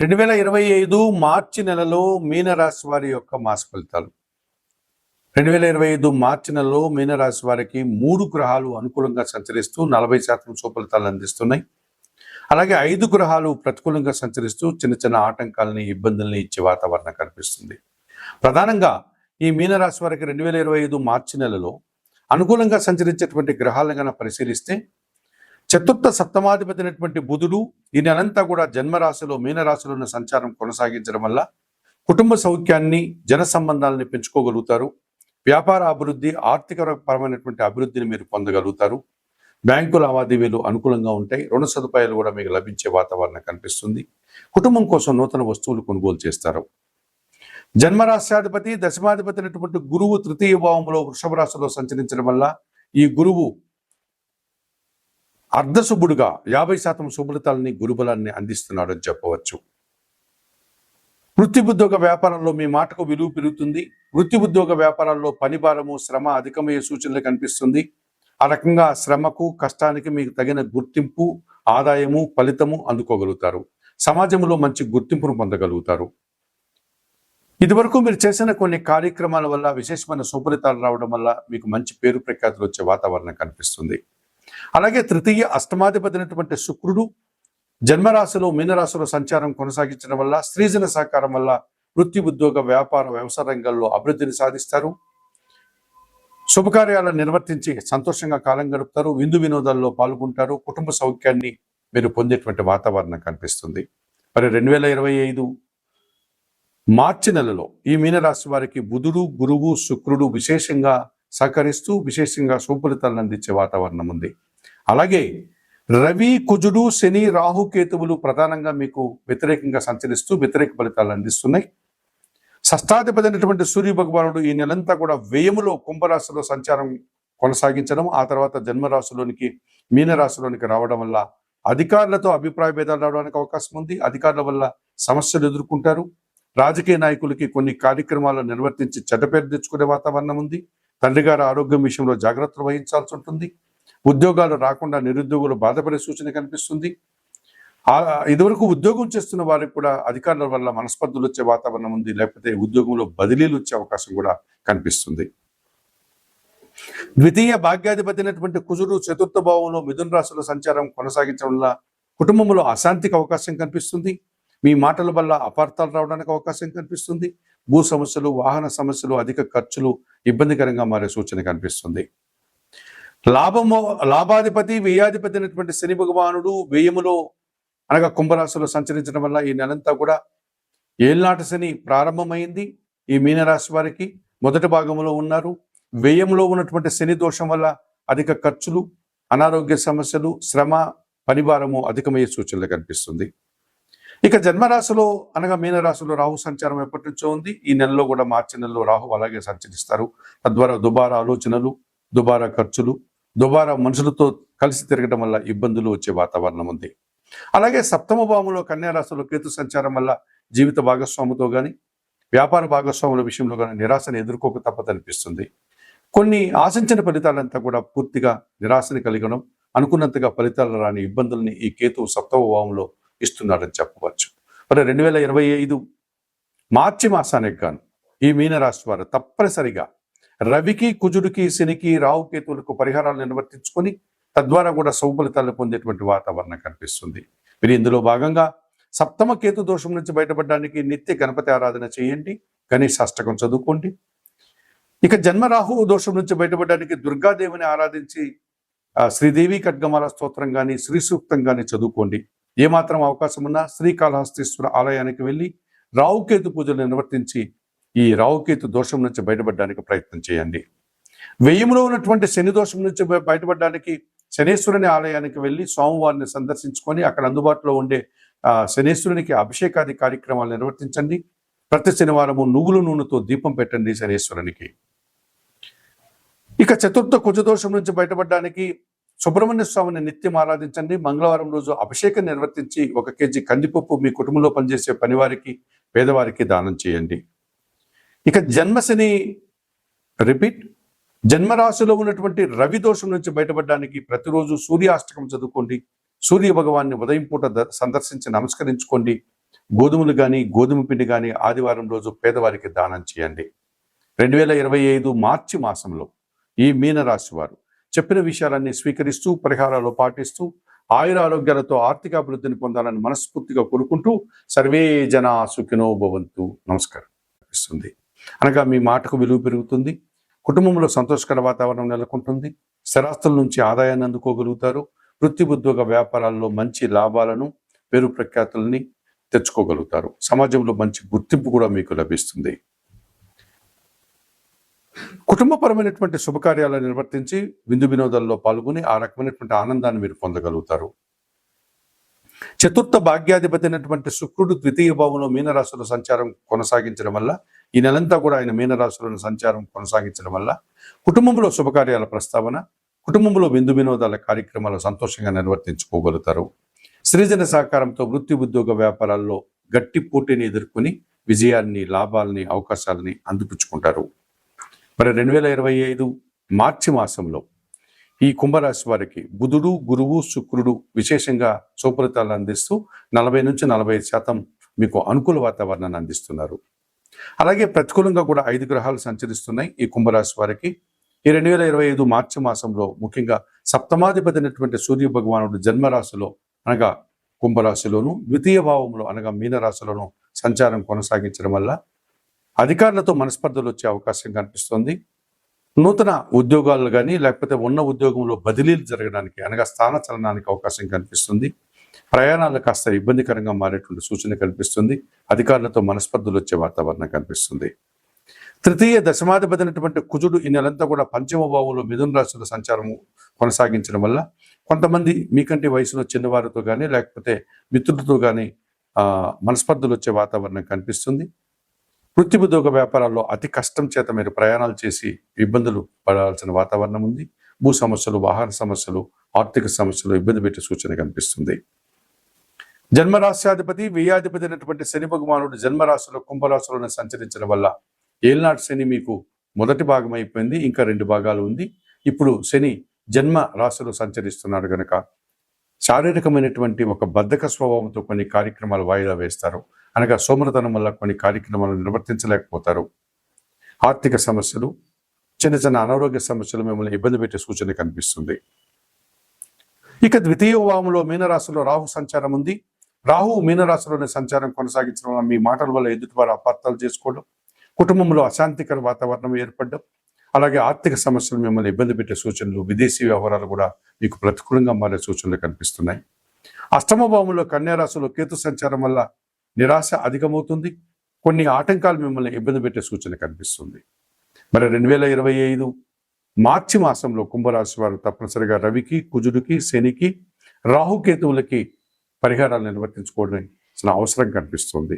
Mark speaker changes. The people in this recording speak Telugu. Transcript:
Speaker 1: రెండు వేల ఇరవై ఐదు మార్చి నెలలో మీనరాశి వారి యొక్క మాస ఫలితాలు. రెండు వేల ఇరవై ఐదు మార్చి నెలలో మీనరాశి వారికి మూడు గ్రహాలు అనుకూలంగా సంచరిస్తూ నలభై శాతం సుఫలితాలు అందిస్తున్నాయి. అలాగే ఐదు గ్రహాలు ప్రతికూలంగా సంచరిస్తూ చిన్న చిన్న ఆటంకాలని ఇబ్బందుల్ని ఇచ్చే వాతావరణం కనిపిస్తుంది. ప్రధానంగా ఈ మీనరాశి వారికి రెండు వేల ఇరవై ఐదు మార్చి నెలలో అనుకూలంగా సంచరించేటువంటి గ్రహాలను కనుక పరిశీలిస్తే చతుర్థ సప్తమాధిపతి అయినటువంటి బుధుడు ఈ నెలంతా కూడా జన్మరాశిలో మీనరాశిలో ఉన్న సంచారం కొనసాగించడం వల్ల కుటుంబ సౌఖ్యాన్ని జన సంబంధాలని పెంచుకోగలుగుతారు. వ్యాపార అభివృద్ధి ఆర్థిక పరమైనటువంటి అభివృద్ధిని మీరు పొందగలుగుతారు. బ్యాంకు లావాదేవీలు అనుకూలంగా ఉంటాయి. రుణ సదుపాయాలు కూడా మీకు లభించే వాతావరణం కనిపిస్తుంది. కుటుంబం కోసం నూతన వస్తువులు కొనుగోలు చేస్తారు. జన్మరాశ్యాధిపతి దశమాధిపతి అయినటువంటి గురువు తృతీయ భావంలో వృషభ రాశిలో సంచరించడం వల్ల ఈ గురువు అర్ధశుభుడుగా యాభై శాతం శుభ్రతల్ని గురుబలాన్ని అందిస్తున్నాడని చెప్పవచ్చు. వృత్తి ఉద్యోగ వ్యాపారంలో మీ మాటకు విలువ పెరుగుతుంది. వృత్తి ఉద్యోగ వ్యాపారాల్లో పని భారము శ్రమ అధికమయ్యే సూచనలు కనిపిస్తుంది. ఆ రకంగా శ్రమకు కష్టానికి మీకు తగిన గుర్తింపు ఆదాయము ఫలితము అందుకోగలుగుతారు. సమాజంలో మంచి గుర్తింపును పొందగలుగుతారు. ఇదివరకు మీరు చేసిన కొన్ని కార్యక్రమాల వల్ల విశేషమైన సుఫలితాలు రావడం వల్ల మీకు మంచి పేరు ప్రఖ్యాతులు వచ్చే వాతావరణం కనిపిస్తుంది. అలాగే తృతీయ అష్టమాధిపతినటువంటి శుక్రుడు జన్మరాశిలో మీనరాశిలో సంచారం కొనసాగించడం వల్ల స్త్రీజన సహకారం వల్ల వృత్తి ఉద్యోగ వ్యాపార వ్యవసాయ రంగాల్లో అభివృద్ధిని సాధిస్తారు. శుభకార్యాలను నిర్వర్తించి సంతోషంగా కాలం గడుపుతారు. విందు వినోదాల్లో పాల్గొంటారు. కుటుంబ సౌఖ్యాన్ని మీరు పొందేటువంటి వాతావరణం కనిపిస్తుంది. మరి రెండు వేల ఇరవై ఐదు మార్చి నెలలో ఈ మీనరాశి వారికి బుధుడు గురువు శుక్రుడు విశేషంగా సహకరిస్తూ విశేషంగా సుఫలితాలను అందించే వాతావరణం ఉంది. అలాగే రవి కుజుడు శని రాహు కేతువులు ప్రధానంగా మీకు వ్యతిరేకంగా సంచరిస్తూ వ్యతిరేక ఫలితాలు అందిస్తున్నాయి. షష్టాధిపతి అయినటువంటి సూర్య భగవానుడు ఈ నెలంతా కూడా వ్యయములో కుంభరాశిలో సంచారం కొనసాగించడం ఆ తర్వాత జన్మరాశిలోనికి మీనరాశిలోనికి రావడం వల్ల అధికారులతో అభిప్రాయ భేదాలు రావడానికి అవకాశం ఉంది. అధికారుల వల్ల సమస్యలు ఎదుర్కొంటారు. రాజకీయ నాయకులకి కొన్ని కార్యక్రమాలు నిర్వర్తించి చెడ్డ పేరు తెచ్చుకునే వాతావరణం ఉంది. తండ్రి గారి ఆరోగ్యం విషయంలో జాగ్రత్తలు వహించాల్సి ఉంటుంది. ఉద్యోగాలు రాకుండా నిరుద్యోగులు బాధపడే సూచన కనిపిస్తుంది. ఇదివరకు ఉద్యోగం చేస్తున్న వారికి కూడా అధికారుల వల్ల మనస్పర్ధలు వచ్చే వాతావరణం ఉంది. లేకపోతే ఉద్యోగంలో బదిలీలు వచ్చే అవకాశం కూడా కనిపిస్తుంది. ద్వితీయ భాగ్యాధిపతి అయినటువంటి కుజుడు చతుర్థ భావంలో మిథున రాశిలో సంచారం కొనసాగించడం వల్ల కుటుంబంలో అశాంతికి అవకాశం కనిపిస్తుంది. మీ మాటల వల్ల అపార్థాలు రావడానికి అవకాశం కనిపిస్తుంది. భూ సమస్యలు వాహన సమస్యలు అధిక ఖర్చులు ఇబ్బందికరంగా మారే సూచన కనిపిస్తుంది. లాభము లాభాధిపతి వ్యయాధిపతి అయినటువంటి శని భగవానుడు వ్యయములో అనగా కుంభరాశిలో సంచరించడం వల్ల ఈ నెలంతా కూడా ఏళ్ళనాటి శని ప్రారంభమైంది. ఈ మీనరాశి వారికి మొదటి భాగంలో ఉన్నారు. వ్యయంలో ఉన్నటువంటి శని దోషం వల్ల అధిక ఖర్చులు అనారోగ్య సమస్యలు శ్రమ పనిభారము అధికమయ్యే సూచనలు కనిపిస్తుంది. ఇక జన్మరాశిలో అనగా మీనరాశిలో రాహు సంచారం ఎప్పటి నుంచో ఉంది. ఈ నెలలో కూడా మార్చి నెలలో రాహు అలాగే సంచరిస్తారు. తద్వారా దుబారా ఆలోచనలు దుబారా ఖర్చులు దుబారా మనుషులతో కలిసి తిరగడం వల్ల ఇబ్బందులు వచ్చే వాతావరణం ఉంది. అలాగే సప్తమ భావంలో కన్యారాశిలో కేతు సంచారం వల్ల జీవిత భాగస్వాముతో కానీ వ్యాపార భాగస్వాముల విషయంలో కానీ నిరాశను ఎదుర్కోక తప్పదనిపిస్తుంది. కొన్ని ఆశించిన ఫలితాలంతా కూడా పూర్తిగా నిరాశని కలిగడం అనుకున్నంతగా ఫలితాలు రాని ఇబ్బందుల్ని ఈ కేతు సప్తమ భావంలో ఇస్తున్నాడని చెప్పవచ్చు. మరి రెండు వేల ఇరవై ఐదు మార్చి మాసానికి గాను ఈ మీనరాశి వారు తప్పనిసరిగా రవికి కుజుడికి శనికి రాహు కేతువులకు పరిహారాలు నిర్వర్తించుకొని తద్వారా కూడా సౌఫలితాలు పొందేటువంటి వాతావరణం కనిపిస్తుంది. మీరు ఇందులో భాగంగా సప్తమ కేతు దోషం నుంచి బయటపడడానికి నిత్య గణపతి ఆరాధన చేయండి గణేష్ అష్టకం చదువుకోండి. ఇక జన్మరాహు దోషం నుంచి బయటపడడానికి దుర్గాదేవిని ఆరాధించి శ్రీదేవి ఖడ్గమాల స్తోత్రం కానీ శ్రీ సూక్తం కానీ చదువుకోండి. ఏమాత్రం అవకాశం ఉన్నా శ్రీకాళహస్తీశ్వర ఆలయానికి వెళ్ళి రావుకేతు పూజలు నిర్వర్తించి ఈ రావుకేతు దోషం నుంచి బయటపడడానికి ప్రయత్నం చేయండి. వెయ్యిలో ఉన్నటువంటి శని దోషం నుంచి బయటపడడానికి శనేశ్వరుని ఆలయానికి వెళ్ళి స్వామివారిని సందర్శించుకొని అక్కడ అందుబాటులో ఉండే శనేశ్వరునికి అభిషేకాది కార్యక్రమాలు నిర్వర్తించండి. ప్రతి శనివారము నువ్వుల నూనెతో దీపం పెట్టండి శనేశ్వరునికి. ఇక చతుర్థ కుజదోషం నుంచి బయటపడడానికి సుబ్రహ్మణ్య స్వామిని నిత్యం ఆరాధించండి. మంగళవారం రోజు అభిషేకం నిర్వర్తించి ఒక కేజీ కందిపప్పు మీ కుటుంబంలో పనిచేసే పనివారికి పేదవారికి దానం చేయండి. ఇక జన్మశని రిపీట్. జన్మరాశిలో ఉన్నటువంటి రవి దోషం నుంచి బయటపడడానికి ప్రతిరోజు సూర్యాష్టకం చదువుకోండి. సూర్య భగవాన్ని ఉదయం పూట సందర్శించి నమస్కరించుకోండి. గోధుమలు కానీ గోధుమ పిండి కానీ ఆదివారం రోజు పేదవారికి దానం చేయండి. రెండు వేల ఇరవై ఐదు మార్చి మాసంలో ఈ మీనరాశి వారు చెప్పిన విషయాలన్నీ స్వీకరిస్తూ పరిహారాలు పాటిస్తూ ఆయుర ఆరోగ్యాలతో ఆర్థిక అభివృద్ధిని పొందాలని మనస్ఫూర్తిగా కోరుకుంటూ సర్వే జన సుఖినో భవంతు. నమస్కారం. ఇస్తుంది అనగా మీ మాటకు విలువ పెరుగుతుంది. కుటుంబంలో సంతోషకర వాతావరణం నెలకొంటుంది. స్థిరాస్తుల నుంచి ఆదాయాన్ని అందుకోగలుగుతారు. వృత్తి ఉద్యోగ వ్యాపారాల్లో మంచి లాభాలను పేరు ప్రఖ్యాతుల్ని తెచ్చుకోగలుగుతారు. సమాజంలో మంచి గుర్తింపు కూడా మీకు లభిస్తుంది. కుటుంబపరమైనటువంటి శుభకార్యాలను నిర్వర్తించి విందు వినోదాల్లో పాల్గొని ఆ రకమైనటువంటి ఆనందాన్ని మీరు పొందగలుగుతారు. చతుర్థ భాగ్యాధిపతి అయినటువంటి శుక్రుడు ద్వితీయ భావంలో మీనరాశుల సంచారం కొనసాగించడం వల్ల ఈ నెలంతా కూడా ఆయన మీనరాశులను సంచారం కొనసాగించడం వల్ల కుటుంబంలో శుభకార్యాల ప్రస్తావన కుటుంబంలో విందు వినోదాల కార్యక్రమాలు సంతోషంగా నిర్వర్తించుకోగలుగుతారు. సృజన సహకారంతో వృత్తి ఉద్యోగ వ్యాపారాల్లో గట్టి పోటీని ఎదుర్కొని విజయాన్ని లాభాలని అవకాశాలని అందిపుచ్చుకుంటారు. మరి రెండు వేల ఇరవై ఐదు మార్చి మాసంలో ఈ కుంభరాశి వారికి బుధుడు గురువు శుక్రుడు విశేషంగా సుఫలితాలు అందిస్తూ నలభై నుంచి నలభై ఐదు శాతం మీకు అనుకూల వాతావరణాన్ని అందిస్తున్నారు. అలాగే ప్రతికూలంగా కూడా ఐదు గ్రహాలు సంచరిస్తున్నాయి ఈ కుంభరాశి వారికి. ఈ రెండు వేల ఇరవై ఐదు మార్చి మాసంలో ముఖ్యంగా సప్తమాధిపతి అయినటువంటి సూర్య భగవానుడు జన్మరాశిలో అనగా కుంభరాశిలోను ద్వితీయ భావంలో అనగా మీనరాశిలోను సంచారం కొనసాగించడం వల్ల అధికారులతో మనస్పర్ధలు వచ్చే అవకాశం కనిపిస్తుంది. నూతన ఉద్యోగాలు కానీ లేకపోతే ఉన్న ఉద్యోగంలో బదిలీలు జరగడానికి అనగా స్థాన చలనానికి అవకాశం కనిపిస్తుంది. ప్రయాణాలు కాస్త ఇబ్బందికరంగా మారేటువంటి సూచన కనిపిస్తుంది. అధికారులతో మనస్పర్ధలు వచ్చే వాతావరణం కనిపిస్తుంది. తృతీయ దశమాధిపతినటువంటి కుజుడు ఈ నెలంతా కూడా పంచమ భావంలో మిథున రాశుల సంచారం కొనసాగించడం వల్ల కొంతమంది మీకంటే వయసులో చిన్నవారితో కానీ లేకపోతే మిత్రులతో కానీ మనస్పర్ధలు వచ్చే వాతావరణం కనిపిస్తుంది. వృత్తి వ్యాపారాల్లో అతి కష్టం చేత మీరు ప్రయాణాలు చేసి ఇబ్బందులు పడాల్సిన వాతావరణం ఉంది. భూ సమస్యలు వాహన సమస్యలు ఆర్థిక సమస్యలు ఇబ్బంది పెట్టే సూచన కనిపిస్తుంది. జన్మరాశ్యాధిపతి వ్యయాధిపతి అయినటువంటి శని భగవానుడు జన్మరాశిలో కుంభరాశిలోనే సంచరించడం వల్ల ఏల్నాటి శని మీకు మొదటి భాగం అయిపోయింది ఇంకా రెండు భాగాలు ఉంది. ఇప్పుడు శని జన్మ రాశిలో సంచరిస్తున్నాడు గనక శారీరకమైనటువంటి ఒక బద్ధక స్వభావంతో కొన్ని కార్యక్రమాలు వాయిదా వేస్తారు. అనగా సోమరతనం వల్ల కొన్ని కార్యక్రమాలు నిర్వర్తించలేకపోతారు. ఆర్థిక సమస్యలు చిన్న చిన్న అనారోగ్య సమస్యలు మిమ్మల్ని ఇబ్బంది పెట్టే సూచన కనిపిస్తుంది. ఇక ద్వితీయ భావంలో మీనరాశిలో రాహు సంచారం ఉంది. రాహు మీనరాశిలోని సంచారం కొనసాగించడం వల్ల మీ మాటల వల్ల ఎదుటివారు అపార్థాలు చేసుకోవడం కుటుంబంలో అశాంతికర వాతావరణం ఏర్పడడం అలాగే ఆర్థిక సమస్యలు మిమ్మల్ని ఇబ్బంది పెట్టే సూచనలు విదేశీ వ్యవహారాలు కూడా మీకు ప్రతికూలంగా మారే సూచనలు కనిపిస్తున్నాయి. అష్టమ భావంలో కన్యారాశిలో కేతు సంచారం వల్ల నిరాశ అధికమవుతుంది. కొన్ని ఆటంకాలు మిమ్మల్ని ఇబ్బంది పెట్టే సూచన కనిపిస్తుంది. మరి రెండు వేల ఇరవై ఐదు మార్చి మాసంలో కుంభరాశి వారు తప్పనిసరిగా రవికి కుజుడికి శనికి రాహుకేతువులకి పరిహారాలు నిర్వర్తించుకోవడం అవసరం కనిపిస్తుంది.